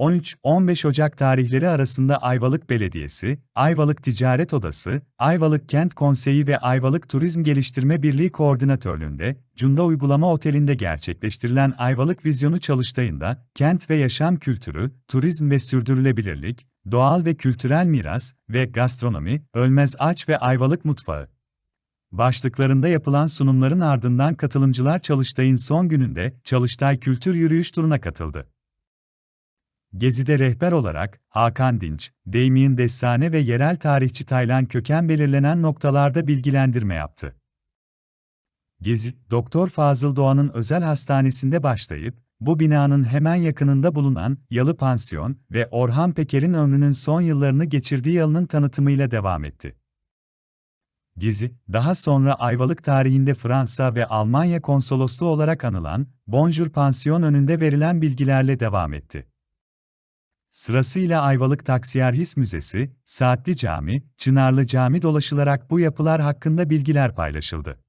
13-15 Ocak tarihleri arasında Ayvalık Belediyesi, Ayvalık Ticaret Odası, Ayvalık Kent Konseyi ve Ayvalık Turizm Geliştirme Birliği Koordinatörlüğünde, Cunda Uygulama Oteli'nde gerçekleştirilen Ayvalık Vizyonu çalıştayında, kent ve yaşam kültürü, turizm ve sürdürülebilirlik, doğal ve kültürel miras ve gastronomi, ölmez aç ve Ayvalık mutfağı, Başlıklarında yapılan sunumların ardından katılımcılar Çalıştay'ın son gününde Çalıştay Kültür Yürüyüş turuna katıldı. Gezi'de rehber olarak Hakan Dinç, Damien Destane ve yerel tarihçi Taylan Köken belirlenen noktalarda bilgilendirme yaptı. Gezi, Doktor Fazıl Doğan'ın özel hastanesinde başlayıp, bu binanın hemen yakınında bulunan Yalı Pansiyon ve Orhan Peker'in ömrünün son yıllarını geçirdiği yalının tanıtımıyla devam etti. Gezi, daha sonra Ayvalık tarihinde Fransa ve Almanya konsolosluğu olarak anılan Bonjour Pansiyon önünde verilen bilgilerle devam etti. Sırasıyla Ayvalık Taksiyerhis Müzesi, Saatli Cami, Çınarlı Cami dolaşılarak bu yapılar hakkında bilgiler paylaşıldı.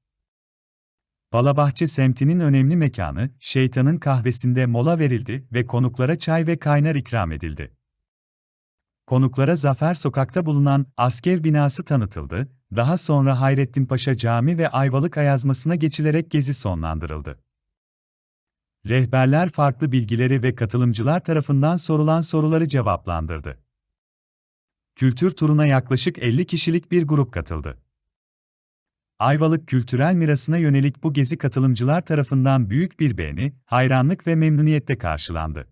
Balabahçe semtinin önemli mekanı, Şeytanın Kahvesi'nde mola verildi ve konuklara çay ve kaynar ikram edildi. Konuklara Zafer Sokak'ta bulunan asker binası tanıtıldı, daha sonra Hayrettin Paşa Camii ve Ayvalık Ayazması'na geçilerek gezi sonlandırıldı. Rehberler farklı bilgileri ve katılımcılar tarafından sorulan soruları cevaplandırdı. Kültür turuna yaklaşık 50 kişilik bir grup katıldı. Ayvalık kültürel mirasına yönelik bu gezi katılımcılar tarafından büyük bir beğeni, hayranlık ve memnuniyetle karşılandı.